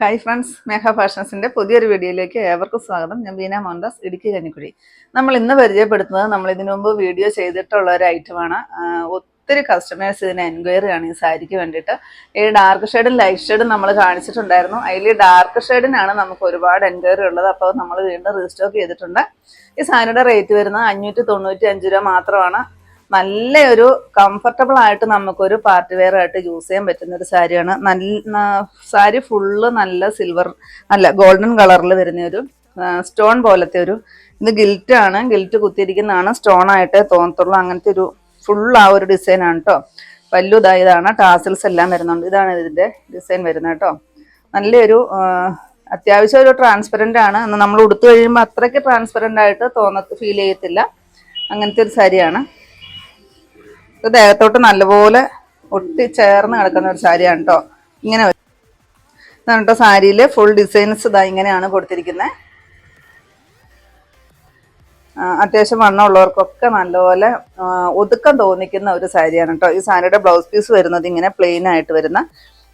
Hi friends മേഘ ഫാഷൻസിന്റെ പുതിയൊരു വീഡിയോയിലേക്ക് ഏവർക്കും സ്വാഗതം. ഞാൻ ബീന മോഹൻദാസ് ഇടുക്കി കഞ്ഞിക്കുഴി. നമ്മൾ ഇന്ന് പരിചയപ്പെടുത്തുന്നത് നമ്മൾ ഇതിനു മുമ്പ് വീഡിയോ ചെയ്തിട്ടുള്ള ഒരു ഐറ്റമാണ് ഒത്തിരി കസ്റ്റമേഴ്സ് ഇതിന് എൻക്വയറി ആണ് ഈ സാരിക്ക് വേണ്ടിയിട്ട്. ഈ ഡാർക്ക് ഷെയ്ഡും ലൈറ്റ് ഷെയ്ഡും നമ്മൾ കാണിച്ചിട്ടുണ്ടായിരുന്നു. അതിൽ ഡാർക്ക് ഷെയ്ഡിനാണ് നമുക്ക് ഒരുപാട് എൻക്വയറി ഉള്ളത്. അപ്പോൾ നമ്മൾ വീണ്ടും റീസ്റ്റോക്ക് ചെയ്തിട്ടുണ്ട്. ഈ സാരിയുടെ റേറ്റ് വരുന്നത് അഞ്ഞൂറ്റി തൊണ്ണൂറ്റി അഞ്ച് രൂപ മാത്രമാണ്. നല്ലൊരു കംഫർട്ടബിൾ ആയിട്ട് നമുക്കൊരു പാർട്ടി വെയർ ആയിട്ട് യൂസ് ചെയ്യാൻ പറ്റുന്ന ഒരു സാരിയാണ്. നല്ല സാരി ഫുള്ള് നല്ല സിൽവർ അല്ല ഗോൾഡൻ കളറിൽ വരുന്ന ഒരു സ്റ്റോൺ പോലത്തെ ഒരു ഇത് ഗിൽറ്റ് ആണ്. ഗിൽറ്റ് കുത്തിയിരിക്കുന്നതാണ്. സ്റ്റോൺ ആയിട്ട് തോന്നത്തുള്ളൂ. അങ്ങനത്തെ ഒരു ഫുൾ ആ ഒരു ഡിസൈൻ ആണ് കേട്ടോ വലുതായതാണ് ടാസിൽസ് എല്ലാം വരുന്നുണ്ട്. ഇതാണ് ഇതിന്റെ ഡിസൈൻ വരുന്നത് കേട്ടോ നല്ലൊരു അത്യാവശ്യം ഒരു ട്രാൻസ്പെറന്റ് ആണ്. നമ്മൾ ഉടുത്തു കഴിയുമ്പോൾ അത്രയ്ക്ക് ട്രാൻസ്പെറന്റ് ആയിട്ട് തോന്ന ഫീൽ ചെയ്യത്തില്ല. അങ്ങനത്തെ ഒരു സാരിയാണ്. ഇത് ദേഹത്തോട്ട് നല്ലപോലെ ഒട്ടി ചേർന്ന് കിടക്കുന്ന ഒരു സാരിയാണ് കേട്ടോ ഇങ്ങനെ. ഇതാണ് കേട്ടോ സാരിയിൽ ഫുൾ ഡിസൈൻസ് ഇതാ ഇങ്ങനെയാണ് കൊടുത്തിരിക്കുന്നത് അത്യാവശ്യം വണ്ണമുള്ളവർക്കൊക്കെ നല്ലപോലെ ഒതുക്കം തോന്നിക്കുന്ന ഒരു സാരിയാണ് കേട്ടോ ഈ സാരിയുടെ ബ്ലൗസ് പീസ് വരുന്നത് ഇങ്ങനെ പ്ലെയിൻ ആയിട്ട് വരുന്ന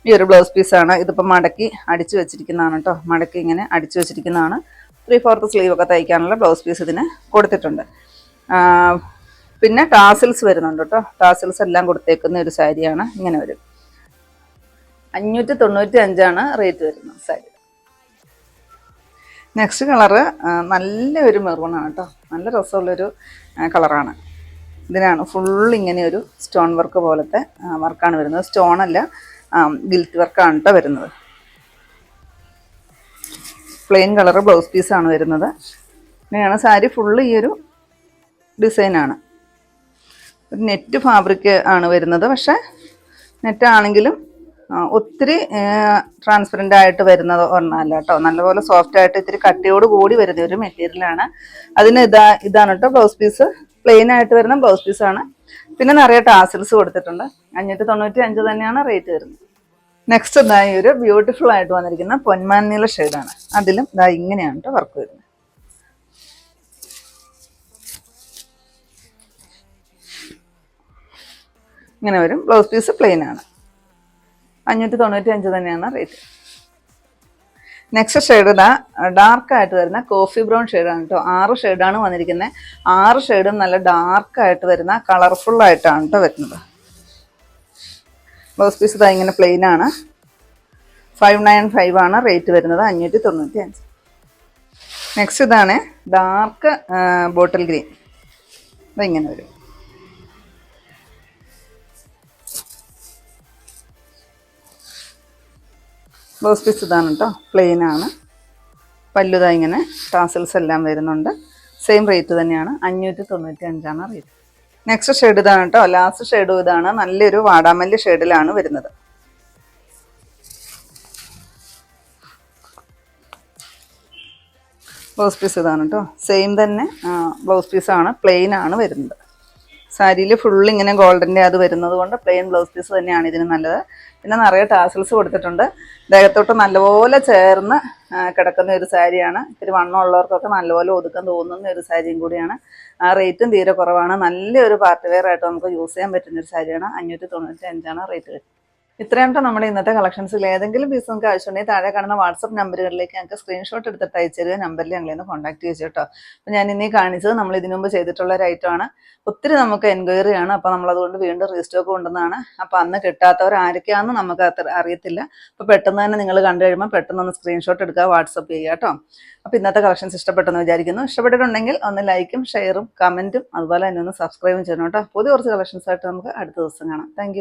ഈ ഒരു ബ്ലൗസ് പീസാണ് ഇതിപ്പോൾ മടക്കി അടിച്ചു വെച്ചിരിക്കുന്നതാണ് കേട്ടോ മടക്കി ഇങ്ങനെ അടിച്ചു വെച്ചിരിക്കുന്നതാണ്. ത്രീ ഫോർത്ത് സ്ലീവ് ഒക്കെ തയ്ക്കാനുള്ള ബ്ലൗസ് പീസ് ഇതിന് കൊടുത്തിട്ടുണ്ട്. പിന്നെ ടാസിൽസ് വരുന്നുണ്ട് കേട്ടോ. ടാസിൽസ് എല്ലാം കൊടുത്തേക്കുന്ന ഒരു സാരിയാണ്. ഇങ്ങനെ വരും. അഞ്ഞൂറ്റി തൊണ്ണൂറ്റി അഞ്ചാണ് റേറ്റ് വരുന്നത് സാരി. നെക്സ്റ്റ് കളറ് നല്ലൊരു മെറൂണാണ് കേട്ടോ. നല്ല രസമുള്ളൊരു കളറാണ് ഇതിനാണ് ഫുൾ ഇങ്ങനെ ഒരു സ്റ്റോൺ വർക്ക് പോലത്തെ വർക്കാണ് വരുന്നത്. സ്റ്റോൺ അല്ല ഗിൽറ്റ് വർക്കാണ് കേട്ടോ വരുന്നത്. പ്ലെയിൻ കളറ് ബ്ലൗസ് പീസാണ് വരുന്നത്. ഇങ്ങനെയാണ് സാരി ഫുള്ള് ഈ ഒരു ഡിസൈനാണ് ഒരു നെറ്റ് ഫാബ്രിക് ആണ് വരുന്നത്. പക്ഷേ നെറ്റ് ആണെങ്കിലും ഒത്തിരി ട്രാൻസ്പെറന്റ് ആയിട്ട് വരുന്നത് ഒന്നല്ല കേട്ടോ. നല്ലപോലെ സോഫ്റ്റ് ആയിട്ട് ഇത്തിരി കട്ടിയോട് കൂടി വരുന്ന ഒരു മെറ്റീരിയലാണ് അതിന് ഇതാ ഇതാണ് കേട്ടോ ബ്ലൗസ് പീസ് പ്ലെയിൻ ആയിട്ട് വരുന്ന ബ്ലൗസ് പീസാണ് പിന്നെ നിറയെ ടാസിൽസ് കൊടുത്തിട്ടുണ്ട്. അഞ്ഞൂറ്റി തൊണ്ണൂറ്റി അഞ്ച് തന്നെയാണ് റേറ്റ് വരുന്നത്. നെക്സ്റ്റ് ഇതാ ഈ ഒരു ബ്യൂട്ടിഫുൾ ആയിട്ട് വന്നിരിക്കുന്ന പൊന്മാൻ നീല ഷെയ്ഡാണ് അതിലും ഇതാ ഇങ്ങനെയാണ് കേട്ടോ വർക്ക് വരുന്നത്. ഇങ്ങനെ വരും. ബ്ലൗസ് പീസ് പ്ലെയിൻ ആണ്. അഞ്ഞൂറ്റി തൊണ്ണൂറ്റി അഞ്ച് തന്നെയാണ് റേറ്റ് നെക്സ്റ്റ് ഷെയ്ഡ് ഇതാ ഡാർക്ക് ആയിട്ട് വരുന്ന കോഫി ബ്രൗൺ ഷെയ്ഡാണ് കേട്ടോ ആറ് ഷെയ്ഡാണ് വന്നിരിക്കുന്നത് ആറ് ഷെയ്ഡും നല്ല ഡാർക്ക് ആയിട്ട് വരുന്ന കളർഫുൾ ആയിട്ടാണ് കേട്ടോ വരുന്നത്. ബ്ലൗസ് പീസ് ഇതാ ഇങ്ങനെ പ്ലെയിൻ ആണ്. ഫൈവ് നയൻ ഫൈവ് ആണ് റേറ്റ് വരുന്നത് അഞ്ഞൂറ്റി തൊണ്ണൂറ്റി അഞ്ച് നെക്സ്റ്റ് ഇതാണ് ഡാർക്ക് ബോട്ടിൽ ഗ്രീൻ ഇതിങ്ങനെ വരും. ബ്ലൗസ് പീസ് ഇതാണ് കേട്ടോ പ്ലെയിൻ ആണ്. പല്ലുതാ ഇങ്ങനെ ടാസൽസ് എല്ലാം വരുന്നുണ്ട്. സെയിം റേറ്റ് തന്നെയാണ്. അഞ്ഞൂറ്റി തൊണ്ണൂറ്റി അഞ്ചാണ് റേറ്റ് നെക്സ്റ്റ് ഷെയ്ഡ് ഇതാണ് കേട്ടോ ലാസ്റ്റ് ഷെയ്ഡും ഇതാണ്. നല്ലൊരു വാടാമല്ലി ഷെയ്ഡിലാണ് വരുന്നത്. ബ്ലൗസ് പീസ് ഇതാണ് കേട്ടോ സെയിം തന്നെ ബ്ലൗസ് പീസാണ് പ്ലെയിൻ ആണ് വരുന്നത്. സാരിയിൽ ഫുൾ ഇങ്ങനെ ഗോൾഡന്റെ അത് വരുന്നത് കൊണ്ട് പ്ലെയിൻ ബ്ലൗസ് പീസ് തന്നെയാണ് ഇതിന് നല്ലത്. പിന്നെ നിറയെ ടാസൽസ് കൊടുത്തിട്ടുണ്ട്. ദേഹത്തോട്ട് നല്ലപോലെ ചേർന്ന് കിടക്കുന്ന ഒരു സാരിയാണ്. ഇത്തിരി വണ്ണമുള്ളവർക്കൊക്കെ നല്ലപോലെ ഒതുക്കം തോന്നുന്ന ഒരു സാരിയും കൂടിയാണ്. ആ റേറ്റും തീരെ കുറവാണ്. നല്ലൊരു പാർട്ടി വെയർ ആയിട്ട് നമുക്ക് യൂസ് ചെയ്യാൻ പറ്റുന്ന ഒരു സാരിയാണ്. അഞ്ഞൂറ്റി തൊണ്ണൂറ്റി അഞ്ചാണ് റേറ്റ് വരുന്നത് ഇത്രയും കേട്ടോ നമ്മുടെ ഇന്നത്തെ കളക്ഷൻസിൽ ഏതെങ്കിലും പീസ് നിങ്ങൾക്ക് ആവശ്യമുണ്ടെങ്കിൽ താഴെ കാണുന്ന വാട്സപ്പ് നമ്പറുകളിലേക്ക് ഞങ്ങൾക്ക് സ്ക്രീൻഷോട്ട് എടുത്തിട്ട് അയച്ചു തരിക. നമ്പറിൽ ഞങ്ങൾ ഇന്ന് കോൺടാക്ട് ചെയ്തു കേട്ടോ അപ്പൊ ഞാൻ ഇനി കാണിച്ചത് നമ്മൾ ഇതിനു മുമ്പ് ചെയ്തിട്ടുള്ള ഒരു ഐറ്റമാണ് ഒത്തിരി നമുക്ക് എൻക്വയറി ആണ്. അപ്പോൾ നമ്മൾ അതുകൊണ്ട് വീണ്ടും റീസ്റ്റോക്ക് കൊണ്ടുവന്നതാണ് അപ്പോൾ അന്ന് കിട്ടാത്തവർ ആരൊക്കെയാണെന്ന് നമുക്ക് അത്ര അറിയത്തില്ല. അപ്പോൾ പെട്ടെന്ന് തന്നെ നിങ്ങൾ കണ്ടു കഴിയുമ്പോൾ പെട്ടെന്ന് ഒന്ന് സ്ക്രീൻഷോട്ട് എടുക്കുക വാട്സപ്പ് ചെയ്യുക കേട്ടോ. അപ്പോൾ ഇന്നത്തെ കളക്ഷൻസ് ഇഷ്ടപ്പെട്ടെന്ന് വിചാരിക്കുന്നു. ഇഷ്ടപ്പെട്ടിട്ടുണ്ടെങ്കിൽ ഒന്ന് ലൈക്കും ഷെയറും കമന്റും അതുപോലെ തന്നെ ഒന്ന് സബ്സ്ക്രൈബും ചെയ്യണം കേട്ടോ. പുതിയ കുറച്ച് കളക്ഷൻസ് ആയിട്ട് നമുക്ക് അടുത്ത ദിവസം കാണാം. താങ്ക്